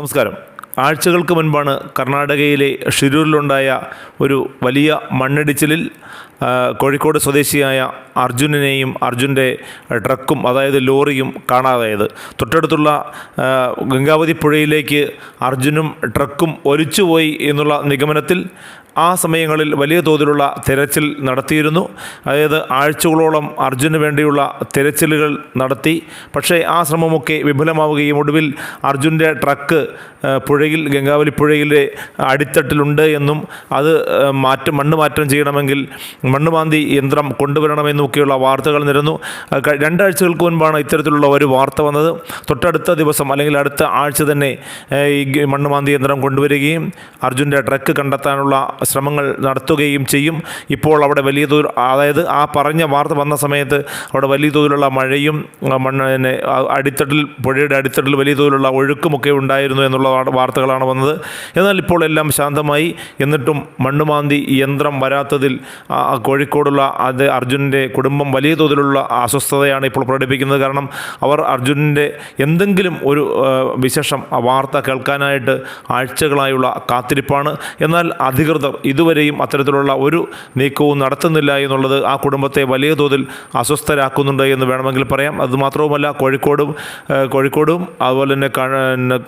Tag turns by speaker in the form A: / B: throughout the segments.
A: നമസ്കാരം ആഴ്ചകൾക്ക് മുൻപാണ് കർണാടകയിലെ ഷിരൂരിലുണ്ടായ ഒരു വലിയ മണ്ണിടിച്ചിലിൽ കോഴിക്കോട് സ്വദേശിയായ അർജുനനെയും അർജുന്റെ ട്രക്കും അതായത് ലോറിയും കാണാതായത്. തൊട്ടടുത്തുള്ള ഗംഗാവതി പുഴയിലേക്ക് അർജുനും ട്രക്കും ഒലിച്ചുപോയി എന്നുള്ള നിഗമനത്തിൽ ആ സമയങ്ങളിൽ വലിയ തോതിലുള്ള തിരച്ചിൽ നടത്തിയിരുന്നു. അതായത് ആഴ്ചകളോളം അർജുന് വേണ്ടിയുള്ള തിരച്ചിലുകൾ നടത്തി. പക്ഷേ ആ ശ്രമമൊക്കെ വിഫലമാവുകയും ഒടുവിൽ അർജുന്റെ ട്രക്ക് ആ, പുഴയിൽ ഗംഗാവലി പുഴയിലെ അടിത്തട്ടിലുണ്ട് എന്നും അത് മാറ്റം മണ്ണ് മാറ്റം ചെയ്യണമെങ്കിൽ മണ്ണ് മാന്തി യന്ത്രം കൊണ്ടുവരണമെന്നൊക്കെയുള്ള വാർത്തകൾ നിരന്നു. രണ്ടാഴ്ചകൾക്ക് മുൻപാണ് ഇത്തരത്തിലുള്ള ഒരു വാർത്ത വന്നത്. തൊട്ടടുത്ത ദിവസം അല്ലെങ്കിൽ അടുത്ത ആഴ്ച തന്നെ ഈ മണ്ണ് മാന്തി യന്ത്രം കൊണ്ടുവരികയും അർജുന്റെ ട്രക്ക് കണ്ടെത്താനുള്ള ശ്രമങ്ങൾ നടത്തുകയും ചെയ്യും. ഇപ്പോൾ അവിടെ വലിയ തോതിൽ അതായത് ആ പറഞ്ഞ വാർത്ത വന്ന സമയത്ത് അവിടെ വലിയ തോതിലുള്ള മഴയും മണ്ണ് അടിത്തട്ടിൽ പുഴയുടെ അടിത്തട്ടിൽ വലിയ തോതിലുള്ള ഒഴുക്കുമൊക്കെ ഉണ്ടായിരുന്നു എന്നുള്ള വാർ- വാർത്തകളാണ് വന്നത്. എന്നാൽ ഇപ്പോൾ എല്ലാം ശാന്തമായി. എന്നിട്ടും മണ്ണുമാന്തി യന്ത്രം വരാത്തതിൽ കോഴിക്കോടുള്ള അത് അർജുനന്റെ കുടുംബം വലിയ തോതിലുള്ള അസ്വസ്ഥതയാണ് ഇപ്പോൾ പ്രകടിപ്പിക്കുന്നത്. കാരണം അവർ അർജുനന്റെ എന്തെങ്കിലും ഒരു വിശേഷം വാർത്ത കേൾക്കാനായിട്ട് ആഴ്ചകളായുള്ള കാത്തിരിപ്പാണ്. എന്നാൽ അധികൃതർ ഇതുവരെയും അത്തരത്തിലുള്ള ഒരു നീക്കവും നടത്തുന്നില്ല എന്നുള്ളത് ആ കുടുംബത്തെ വലിയ തോതിൽ അസ്വസ്ഥരാക്കുന്നുണ്ട് എന്ന് വേണമെങ്കിൽ പറയാം. അതുമാത്രവുമല്ല കോഴിക്കോടും കോഴിക്കോടും അതുപോലെ തന്നെ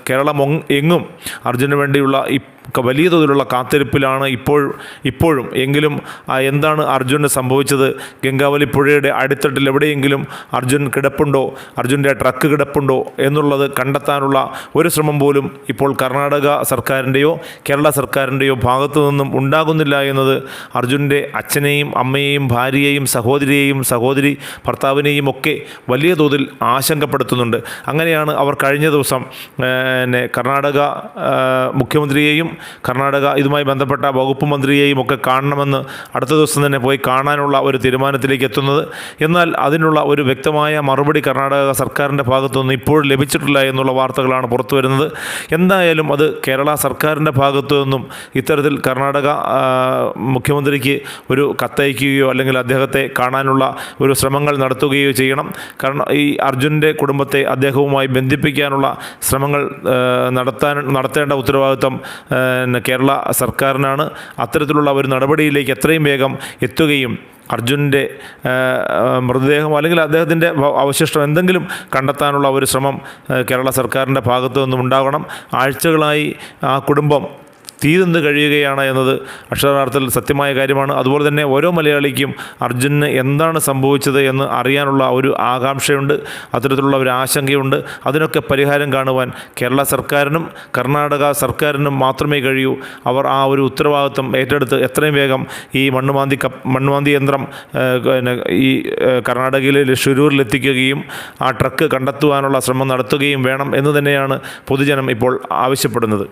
A: കേരളം എങ്ങും അർജുന് വേണ്ടിയുള്ള ഈ വലിയ തോതിലുള്ള കാത്തിരിപ്പിലാണ് ഇപ്പോൾ ഇപ്പോഴും. എങ്കിലും എന്താണ് അർജുന് സംഭവിച്ചത്? ഗംഗാവലി പുഴയുടെ അടിത്തട്ടിൽ എവിടെയെങ്കിലും അർജുൻ കിടപ്പുണ്ടോ? അർജുന്റെ ട്രക്ക് കിടപ്പുണ്ടോ? എന്നുള്ളത് കണ്ടെത്താനുള്ള ഒരു ശ്രമം പോലും ഇപ്പോൾ കർണാടക സർക്കാരിന്റെയോ കേരള സർക്കാരിന്റെയോ ഭാഗത്തു നിന്നും ഉണ്ടാകുന്നില്ല എന്നത് അർജുന്റെ അച്ഛനെയും അമ്മയെയും ഭാര്യയെയും സഹോദരിയെയും സഹോദരി ഭർത്താവിനെയും ഒക്കെ വലിയ തോതിൽ ആശങ്കപ്പെടുത്തുന്നുണ്ട്. അങ്ങനെയാണ് അവർ കഴിഞ്ഞ ദിവസം കർണാടക മുഖ്യമന്ത്രിയെയും കർണാടക ഇതുമായി ബന്ധപ്പെട്ട വകുപ്പ് മന്ത്രിയെയും ഒക്കെ കാണണമെന്ന് അടുത്ത ദിവസം തന്നെ പോയി കാണാനുള്ള ഒരു തീരുമാനത്തിലേക്ക് എത്തുന്നത്. എന്നാൽ അതിനുള്ള ഒരു വ്യക്തമായ മറുപടി കർണാടക സർക്കാരിന്റെ ഭാഗത്തുനിന്ന് ഇപ്പോഴും ലഭിച്ചിട്ടില്ല എന്നുള്ള വാർത്തകളാണ് പുറത്തു വരുന്നത്. എന്തായാലും അത് കേരള സർക്കാരിന്റെ ഭാഗത്തു നിന്നും ഇത്തരത്തിൽ കർണാടക മുഖ്യമന്ത്രിക്ക് ഒരു കത്തയക്കുകയോ അല്ലെങ്കിൽ അദ്ദേഹത്തെ കാണാനുള്ള ഒരു ശ്രമങ്ങൾ നടത്തുകയോ ചെയ്യണം. കാരണം ഈ അർജുന്റെ കുടുംബത്തെ അദ്ദേഹവുമായി ബന്ധിപ്പിക്കാനുള്ള ശ്രമങ്ങൾ നടത്താൻ നടത്തേണ്ട ഉത്തരവാദിത്വം കേരള സർക്കാരിനാണ്. അത്തരത്തിലുള്ള ഒരു നടപടിയിലേക്ക് എത്രയും വേഗം എത്തുകയും ആ, മൃതദേഹം അല്ലെങ്കിൽ അദ്ദേഹത്തിന്റെ അവശിഷ്ടം എന്തെങ്കിലും കണ്ടെത്താനുള്ള ഒരു ശ്രമം കേരള സർക്കാരിന്റെ ഭാഗത്തു നിന്നും ഉണ്ടാകണം ആഴ്ചകളായി ആ കുടുംബം തീരുന്ന് കഴിയുകയാണ് എന്നത് അക്ഷരാർത്ഥത്തിൽ സത്യമായ കാര്യമാണ്. അതുപോലെ തന്നെ ഓരോ മലയാളിക്കും അർജുനന് എന്താണ് സംഭവിച്ചത് എന്ന് അറിയാനുള്ള ഒരു ആകാംക്ഷയുണ്ട് അത്തരത്തിലുള്ള ഒരു ആശങ്കയുണ്ട്. അതിനൊക്കെ പരിഹാരം കാണുവാൻ കേരള സർക്കാരിനും കർണാടക സർക്കാരിനും മാത്രമേ കഴിയൂ. അവർ ആ ഒരു ഉത്തരവാദിത്വം ഏറ്റെടുത്ത് എത്രയും വേഗം ഈ മണ്ണുമാന്തി കപ്പ് മണ്ണുമാന്തി യന്ത്രം പിന്നെ ഈ കർണാടകയിലെ ഷുരൂരിലെത്തിക്കുകയും ആ ട്രക്ക് കണ്ടെത്തുവാനുള്ള ശ്രമം നടത്തുകയും വേണം എന്ന് തന്നെയാണ് പൊതുജനം ഇപ്പോൾ ആവശ്യപ്പെടുന്നത്.